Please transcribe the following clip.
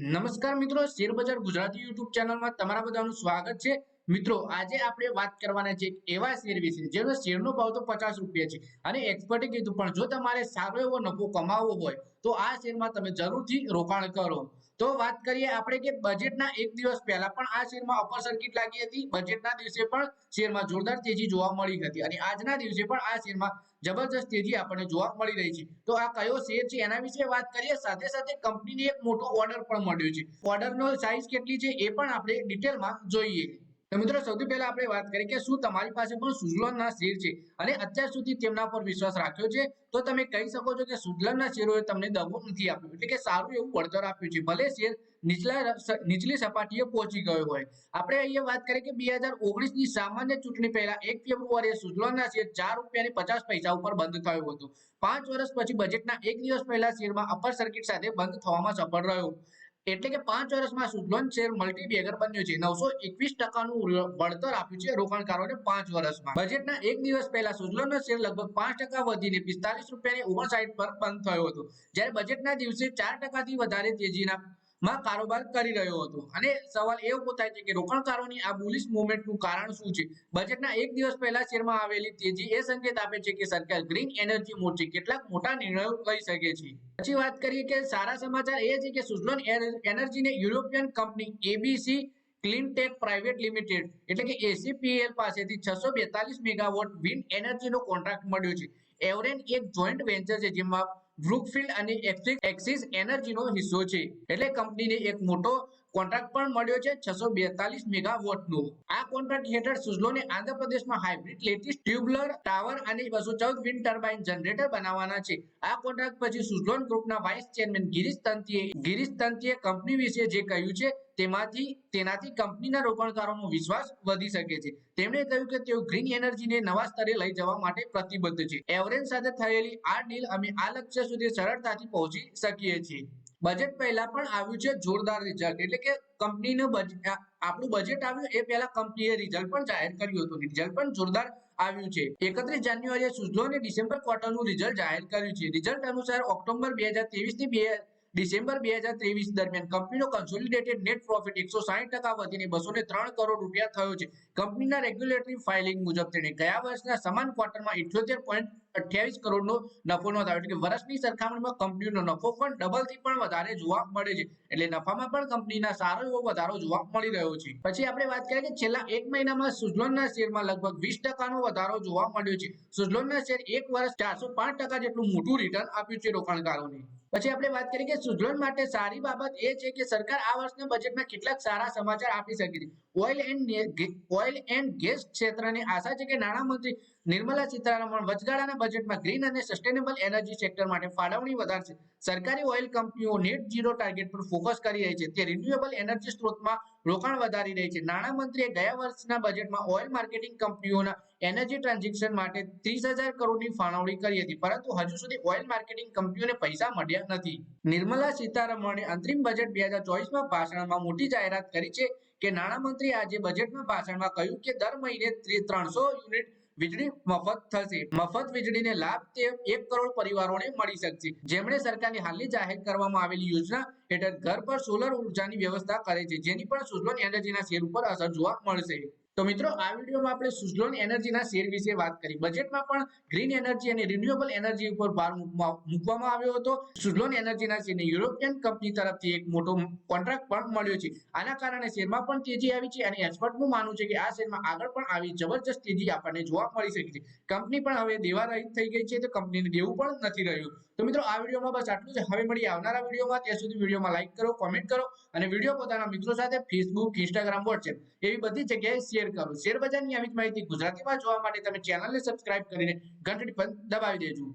નમસ્કાર મિત્રો શેરબજાર ગુજરાતી યુટ્યુબ ચેનલમાં તમારા બધાનું સ્વાગત છે. મિત્રો, આજે આપણે વાત કરવાના છે એવા શેર વિશે, જેનો શેરનો ભાવ તો પચાસ રૂપિયા છે અને એક્સપર્ટે કીધું, પણ જો તમારે સારો એવો નફો કમાવવો હોય, તો આ શેરમાં તમે જરૂરથી રોકાણ કરો. તો વાત કરીએ આપણે કે બજેટના એક દિવસ પહેલા પણ આ શેરમાં અપર સર્કિટ લાગી હતી. બજેટના દિવસે પણ શેરમાં જોરદાર તેજી જોવા મળી હતી અને આજના દિવસે પણ આ શેરમાં જબરજસ્ત તેજી આપણને જોવા મળી રહી છે. તો આ કયો શેર છે એના વિશે વાત કરીએ. સાથે સાથે કંપનીને એક મોટો ઓર્ડર પણ મળ્યો છે. ઓર્ડરનો સાઇઝ કેટલી છે એ પણ આપણે ડિટેલમાં જોઈએ. મિત્રો, સૌથી પહેલા આપણે વાત કરીએ કે શું તમારી પાસે પણ સુઝલોનના શેર છે અને અત્યાર સુધી તેમના પર વિશ્વાસ રાખ્યો છે? તો તમે કહી શકો છો કે સુઝલોનના શેરોએ તમને દગો નથી આપ્યો. એટલે કે સારું એવું વળતર આપ્યું છે. ભલે શેર નીચલા નીચલી સપાટીએ પહોંચી ગયો હોય. આપણે અહીંયા વાત કરીએ કે બે હજાર ઓગણીસની સામાન્ય ચૂંટણી પહેલા એક ફેબ્રુઆરીએ સુઝલોનના શેર ચાર રૂપિયાની પચાસ પૈસા ઉપર બંધ થયો હતો. પાંચ વર્ષ પછી બજેટના એક દિવસ પહેલા શેરમાં અપર સર્કિટ સાથે બંધ થવામાં સફળ રહ્યો. એટલે કે પાંચ વર્ષમાં સુજલોન શેર મલ્ટી બેગર બન્યો છે, નવસો એકવીસ ટકાનું વળતર આપ્યું છે રોકાણકારોને પાંચ વર્ષમાં. બજેટના એક દિવસ પહેલા સુજલોનનો શેર લગભગ પાંચ ટકા વધીને પિસ્તાલીસ રૂપિયાની ઓગણસાઠ પર બંધ થયો હતો. જ્યારે બજેટના દિવસે ચાર ટકાથી વધારે તેજીના માં કારોબાર કરી રહ્યો હતો. અને સવાલ એ ઊભો થાય છે કે રોકાણકારોની આ બુલિશ મુવમેન્ટનું કારણ શું છે? બજેટના એક દિવસ પહેલા શેરમાં આવેલી તેજી એ સંકેત આપે છે કે સરકાર ગ્રીન એનર્જી મોરચે કેટલાક મોટા નિર્ણયો લઈ શકે છે. પછી વાત કરીએ કે સારા સમાચાર એ છે કે સુઝલોન એનર્જીને European company ABC cleantech private limited એટલે કે એસીપીએલ પાસેથી છસો બેતાલીસ મેગાવોટ વિન્ડ એનર્જીનો કોન્ટ્રાક્ટ મળ્યો છે. એવરેન એક જોઈન્ટ વેન્ચર છે જેમાં બ્રુકફિલ્ડ અને એક્સિસ એનર્જીનો હિસ્સો છે. એટલે કંપનીને એક મોટો કોન્ટ્રાક્ટ પણ મળ્યો છે, છસો બેતાલીસ મેગાવોટનો. આ કોન્ટ્રાક્ટ હેઠળ સુઝલોને આંધ્રપ્રદેશમાં હાઇબ્રિડ લેટેસ્ટ ટ્યુબ્લર ટાવર અને બસો ચૌદ વિન્ડ ટર્બાઇન જનરેટર બનાવવાના છે. આ કોન્ટ્રાક્ટ પછી સુઝલોન ગ્રુપના વાઇસ ચેરમેન ગિરીશ તંતીએ ગિરીશ તંતીએ કંપની વિશે જે કહ્યું છે, તેમાંથી તેનાથી કંપનીના રોકાણકારોનો વિશ્વાસ વધી શકે છે. તેમણે કહ્યું કે તેઓ ગ્રીન એનર્જીને નવા સ્તરે લઈ જવા માટે પ્રતિબદ્ધ છે. એવરેન્સ સાથે થયેલી આ ડીલ અમે આ લક્ષ્ય સુધી સરળતાથી પહોંચી શકીએ છીએ. બજેટ પહેલા પણ આવ્યું છે જોરદાર રિઝલ્ટ એટલે કે કંપનીનું બજેટ આપણું બજેટ આવ્યું એ પહેલા કંપનીએ રિઝલ્ટ પણ જાહેર કર્યું હતું. રિઝલ્ટ પણ જોરદાર આવ્યું છે. એકત્રીસ જાન્યુઆરીએ સુઝલોને ડિસેમ્બર ક્વાર્ટરનું રિઝલ્ટ જાહેર કર્યું છે. રિઝલ્ટ અનુસાર ઓક્ટોબર બે હજારની બે ડિસેમ્બર બે હજાર ત્રેવીસ દરમિયાન કંપનીનો કન્સોલિડેટેડ નેટ પ્રોફિટ એકસો સાહીઠ ટકા વધીને બસો ત્રણ કરોડ રૂપિયા થયો છે. કંપનીના રેગ્યુલેટરી ફાઇલિંગ મુજબ તેણે ગયા વર્ષના સમાન ક્વાર્ટરમાં ઇઠ્યોતેર પોઈન્ટ અઠ્યાવીસ કરોડનો નફો નોંધાયો એટલે કે વર્ષની સરખામણીમાં કંપનીનો નફો પણ ડબલથી પણ વધારે જોવા મળે છે. એટલે નફામાં પણ કંપનીના સારો એવો વધારો જોવા મળી રહ્યો છે. પછી આપણે વાત કરીએ કે છેલ્લા એક મહિનામાં સુઝલોનના શેરમાં લગભગ વીસ ટકાનો વધારો જોવા મળ્યો છે. સુઝલોનના શેર એક વર્ષ ચારસો પાંચ ટકા જેટલું મોટું રિટર્ન આપ્યું છે રોકાણકારોને. પછી આપણે વાત કરીએ કે સુઝલોન માટે સારી બાબત એ છે કે સરકાર આ વર્ષના બજેટમાં કેટલાક સારા સમાચાર આપી શકે છે. Oil and oil and gas ક્ષેત્રની આશા છે કે નાણામંત્રી નિર્મલા સીતારામન વચગાળાના બજેટમાં ગ્રીન અને સસ્ટેનેબલ એનર્જી સેક્ટર માટે ફાળવણી વધારશે. સરકારી ઓઇલ કંપનીઓ નેટ ઝીરો ટાર્ગેટ પર ફોકસ કરી રહી છે. તે રિન્યુએબલ એનર્જી સ્ત્રોતમાં રોકાણ વધારી રહી છે. નાણામંત્રીએ ગયા વર્ષના બજેટમાં ઓઇલ માર્કેટિંગ કંપનીઓના એનર્જી ટ્રાન્ઝેક્શન માટે ત્રીસ હજાર કરોડની ફાળવણી કરી હતી. પરંતુ હજુ સુધી ઓઇલ માર્કેટિંગ કંપનીઓને પૈસા મળ્યા નથી. નિર્મલા સીતારમણે અંતરિમ બજેટ બે હજાર ચોવીસમાં ભાષણમાં મોટી જાહેરાત કરી છે. કે નાણામંત્રી આજે બજેટના ભાષણમાં કહ્યું કે દર મહિને ત્રણસો યુનિટ વીજળી મફત થશે. મફત વીજળીને લાભ તે એક કરોડ પરિવારોને મળી શકશે. જેમણે સરકારની હાલની જાહેર કરવામાં આવેલી યોજના હેઠળ ઘર પર સોલર ઉર્જાની વ્યવસ્થા કરે છે. જેની પણ સુઝલોન એનર્જીના શેર ઉપર અસર જોવા મળશે. તો મિત્રો, આ વિડીયોમાં આપણે સુઝલોન એનર્જીના શેર વિશે વાત કરી. બજેટમાં પણ ગ્રીન એનર્જી અને રિન્યુએબલ એનર્જી ઉપર ભાર મૂકવામાં આવ્યો હતો. સુઝલોન એનર્જીના શેરને યુરોપિયન કંપની તરફથી એક મોટો કોન્ટ્રાક્ટ પણ મળ્યો છે. આના કારણે શેરમાં પણ તેજી આવી છે અને એક્સપર્ટનું માનવું છે કે આ શેરમાં આગળ પણ આવી જબરજસ્ત તેજી આપણને જોવા મળી શકે છે. કંપની પણ હવે દેવા રહિત થઈ ગઈ છે, તો કંપનીને દેવું પણ નથી રહ્યું. તો મિત્રો, આ વિડીયોમાં બસ આટલું જ. હવે મળી આવનારા વિડીયોમાં. ત્યાં સુધી વિડીયોમાં લાઈક કરો, કોમેન્ટ કરો અને વીડિયો પોતાના મિત્રો સાથે ફેસબુક ઇન્સ્ટાગ્રામ વોટ્સએપ એવી બધી જગ્યાએ શેર કરો. શેર બજારની આવી જ માહિતી ગુજરાતીમાં જોવા માટે તમે ચેનલને સબસ્ક્રાઇબ કરીને ઘંટડી પણ દબાવી દેજો.